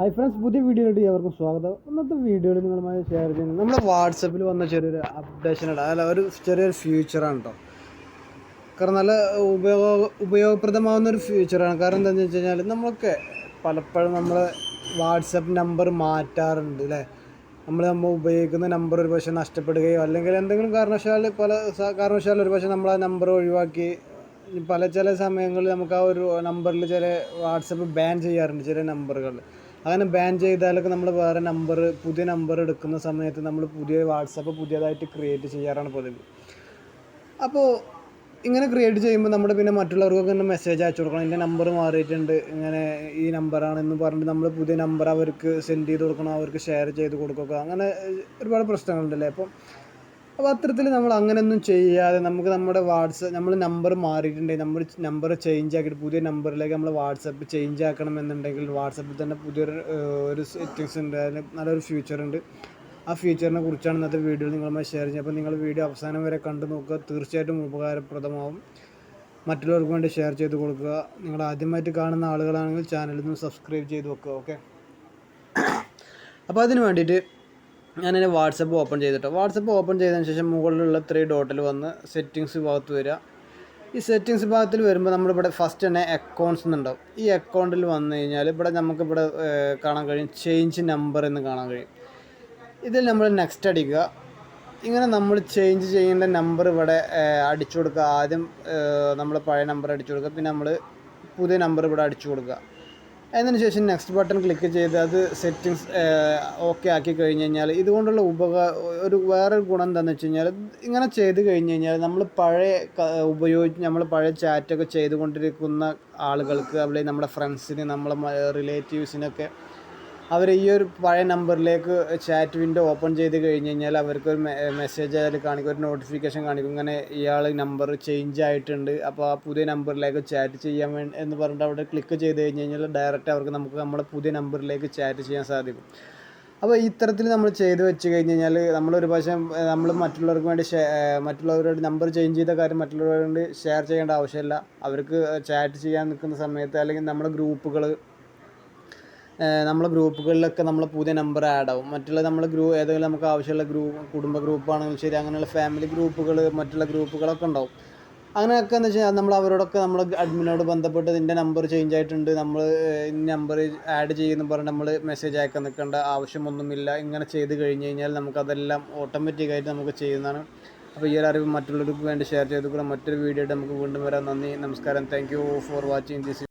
Hi friends പുതിയ വീഡിയോയിലോട്ട് ഏവർക്കും സ്വാഗതം. ഇന്നത്തെ വീഡിയോയിൽ നിങ്ങളുമായി ഷെയർ ചെയ്യുന്നത് നമ്മുടെ വാട്സപ്പിൽ വന്ന ചെറിയൊരു അപ്ഡേഷൻ ഉണ്ട് അല്ല ഒരു ചെറിയൊരു ഫ്യൂച്ചറാണ് കേട്ടോ കാരണം നല്ല ഉപയോഗ ഉപയോഗപ്രദമാവുന്ന ഒരു ഫ്യൂച്ചറാണ് കാരണം എന്താണെന്ന് വെച്ച് കഴിഞ്ഞാൽ നമ്മളൊക്കെ പലപ്പോഴും നമ്മൾ വാട്സപ്പ് നമ്പർ മാറ്റാറുണ്ട് അല്ലേ നമ്മൾ നമ്മൾ ഉപയോഗിക്കുന്ന നമ്പർ ഒരു പക്ഷേ നഷ്ടപ്പെടുകയോ അല്ലെങ്കിൽ എന്തെങ്കിലും കാരണവശാൽ പല കാരണവശാൽ ഒരു പക്ഷേ നമ്മൾ ആ നമ്പർ ഒഴിവാക്കി പല ചില സമയങ്ങളിൽ നമുക്ക് ആ ഒരു നമ്പറിൽ ചില വാട്സപ്പ് ബാൻ ചെയ്യാറുണ്ട് ചില നമ്പറുകൾ അങ്ങനെ ബാൻ ചെയ്താലൊക്കെ നമ്മൾ വേറെ നമ്പർ പുതിയ നമ്പർ എടുക്കുന്ന സമയത്ത് നമ്മൾ പുതിയ വാട്സപ്പ് പുതിയതായിട്ട് ക്രിയേറ്റ് ചെയ്യാറാണ് പതിവ്. അപ്പോൾ ഇങ്ങനെ ക്രിയേറ്റ് ചെയ്യുമ്പോൾ നമ്മുടെ പിന്നെ മറ്റുള്ളവർക്കൊക്കെ ഇങ്ങനെ മെസ്സേജ് അയച്ചു കൊടുക്കണം. എന്റെ നമ്പർ മാറിയിട്ടുണ്ട്. ഇങ്ങനെ ഈ നമ്പറാണെന്ന് പറഞ്ഞിട്ട് നമ്മൾ പുതിയ നമ്പർ അവർക്ക് സെൻഡ് ചെയ്ത് കൊടുക്കണം അവർക്ക് ഷെയർ ചെയ്ത് കൊടുക്കുക അങ്ങനെ ഒരുപാട് പ്രശ്നങ്ങളുണ്ടല്ലേ? അപ്പം അപ്പോൾ അത്തരത്തിൽ നമ്മൾ അങ്ങനെയൊന്നും ചെയ്യാതെ നമുക്ക് നമ്മുടെ വാട്സപ്പ് നമ്മൾ നമ്പർ മാറിയിട്ടുണ്ടെങ്കിൽ നമ്മൾ നമ്പർ ചേഞ്ച് ആക്കിയിട്ട് പുതിയ നമ്പറിലേക്ക് നമ്മൾ വാട്സപ്പ് ചേഞ്ച് ആക്കണം എന്നുണ്ടെങ്കിൽ വാട്സപ്പിൽ തന്നെ പുതിയൊരു ഒരു സെറ്റിങ്സ് ഉണ്ട്. അതിന് നല്ലൊരു ഫ്യൂച്ചർ ഉണ്ട്. ആ ഫീച്ചറിനെ കുറിച്ചാണ് ഇന്നത്തെ വീഡിയോ നിങ്ങളുമായി ഷെയർ ചെയ്യുന്നത്. അപ്പോൾ നിങ്ങൾ വീഡിയോ അവസാനം വരെ കണ്ടു നോക്കുക. തീർച്ചയായിട്ടും ഉപകാരപ്രദമാവും. മറ്റുള്ളവർക്ക് വേണ്ടി ഷെയർ ചെയ്ത് കൊടുക്കുക. നിങ്ങൾ ആദ്യമായിട്ട് കാണുന്ന ആളുകളാണെങ്കിൽ ചാനലിൽ നിന്ന് സബ്സ്ക്രൈബ് ചെയ്ത് വെക്കുക. ഓക്കെ അപ്പോൾ അതിന് വേണ്ടിയിട്ട് ഞാൻ എന്റെ വാട്സപ്പ് ഓപ്പൺ ചെയ്തിട്ട്. വാട്സപ്പ് ഓപ്പൺ ചെയ്തതിന് ശേഷം മുകളിലുള്ള ത്രീ ഡോട്ടിൽ വന്ന് സെറ്റിങ്സ് ഭാഗത്ത് വരിക. ഈ സെറ്റിങ്സ് ഭാഗത്തിൽ വരുമ്പോൾ നമ്മളിവിടെ ഫസ്റ്റ് തന്നെ അക്കൗണ്ട്സ് എന്നുണ്ടാവും. ഈ അക്കൗണ്ടിൽ വന്നു കഴിഞ്ഞാൽ ഇവിടെ നമുക്കിവിടെ കാണാൻ കഴിയും. ചേഞ്ച് നമ്പർ എന്ന് കാണാൻ കഴിയും. ഇതിൽ നമ്മൾ നെക്സ്റ്റ് അടിക്കുക. ഇങ്ങനെ നമ്മൾ ചേഞ്ച് ചെയ്യേണ്ട നമ്പർ ഇവിടെ അടിച്ചു കൊടുക്കുക. ആദ്യം നമ്മൾ പഴയ നമ്പർ അടിച്ചു കൊടുക്കുക. പിന്നെ നമ്മൾ പുതിയ നമ്പർ ഇവിടെ അടിച്ചു കൊടുക്കുക. അതിന് ശേഷം നെക്സ്റ്റ് ബട്ടൺ ക്ലിക്ക് ചെയ്ത് അത് സെറ്റിങ്സ് ഓക്കെ ആക്കി കഴിഞ്ഞ് കഴിഞ്ഞാൽ ഇതുകൊണ്ടുള്ള ഉപക ഒരു വേറൊരു ഗുണം എന്താണെന്ന് വെച്ച് കഴിഞ്ഞാൽ ഇങ്ങനെ ചെയ്ത് കഴിഞ്ഞ് കഴിഞ്ഞാൽ നമ്മൾ പഴയ ഉപയോഗിച്ച് നമ്മൾ പഴയ ചാറ്റൊക്കെ ചെയ്തുകൊണ്ടിരിക്കുന്ന ആളുകൾക്ക് അവിടെ നമ്മുടെ ഫ്രണ്ട്സിന് നമ്മളെ റിലേറ്റീവ്സിനൊക്കെ അവർ ഈ ഒരു പഴയ നമ്പറിലേക്ക് ചാറ്റ് വിൻഡോ ഓപ്പൺ ചെയ്ത് കഴിഞ്ഞ് കഴിഞ്ഞാൽ അവർക്ക് ഒരു മെസ്സേജ് അതിൽ കാണിക്കും ഒരു നോട്ടിഫിക്കേഷൻ കാണിക്കും ഇങ്ങനെ ഇയാൾ നമ്പർ ചേഞ്ച് ആയിട്ടുണ്ട് അപ്പോൾ ആ പുതിയ നമ്പറിലേക്ക് ചാറ്റ് ചെയ്യാൻ വേണ്ടി എന്ന് പറഞ്ഞിട്ട് അവിടെ ക്ലിക്ക് ചെയ്ത് കഴിഞ്ഞ് കഴിഞ്ഞാൽ ഡയറക്റ്റ് അവർക്ക് നമുക്ക് നമ്മുടെ പുതിയ നമ്പറിലേക്ക് ചാറ്റ് ചെയ്യാൻ സാധിക്കും. അപ്പോൾ ഇത്തരത്തിൽ നമ്മൾ ചെയ്ത് വെച്ച് കഴിഞ്ഞ് കഴിഞ്ഞാൽ നമ്മളൊരു പക്ഷേ നമ്മൾ മറ്റുള്ളവർക്ക് വേണ്ടി മറ്റുള്ളവരോട് നമ്പർ ചേഞ്ച് ചെയ്ത കാര്യം മറ്റുള്ളവരോട് ഷെയർ ചെയ്യേണ്ട ആവശ്യമില്ല. അവർക്ക് ചാറ്റ് ചെയ്യാൻ നിൽക്കുന്ന സമയത്ത് അല്ലെങ്കിൽ നമ്മുടെ ഗ്രൂപ്പുകൾ നമ്മളെ ഗ്രൂപ്പുകളിലൊക്കെ നമ്മളെ പുതിയ നമ്പർ ആഡ് ആവും. മറ്റുള്ള നമ്മൾ ഗ്രൂ ഏതെങ്കിലും നമുക്ക് ആവശ്യമുള്ള ഗ്രൂപ്പ് കുടുംബ ഗ്രൂപ്പാണെങ്കിലും ശരി അങ്ങനെയുള്ള ഫാമിലി ഗ്രൂപ്പുകൾ മറ്റുള്ള ഗ്രൂപ്പുകളൊക്കെ ഉണ്ടാവും. അങ്ങനെയൊക്കെ എന്ന് വെച്ചാൽ നമ്മൾ അവരോടൊക്കെ നമ്മൾ അഡ്മിനോട് ബന്ധപ്പെട്ട് ഇതിന്റെ നമ്പർ ചേഞ്ച് ആയിട്ടുണ്ട്. നമ്മൾ ഇന്ന നമ്പർ ആഡ് ചെയ്യുന്നു പറഞ്ഞ് നമ്മൾ മെസ്സേജ് അയക്കാൻ നിൽക്കേണ്ട ആവശ്യമൊന്നുമില്ല. ഇങ്ങനെ ചെയ്ത് കഴിഞ്ഞ് കഴിഞ്ഞാൽ നമുക്കതെല്ലാം ഓട്ടോമാറ്റിക്കായിട്ട് നമുക്ക് ചെയ്യുന്നതാണ്. അപ്പോൾ ഈ ഒരു അറിവ് മറ്റുള്ളവർക്ക് വേണ്ടി ഷെയർ ചെയ്ത് കൂടെ മറ്റൊരു വീഡിയോ നമുക്ക് വീണ്ടും വരാം. നന്ദി നമസ്കാരം. Thank you for watching this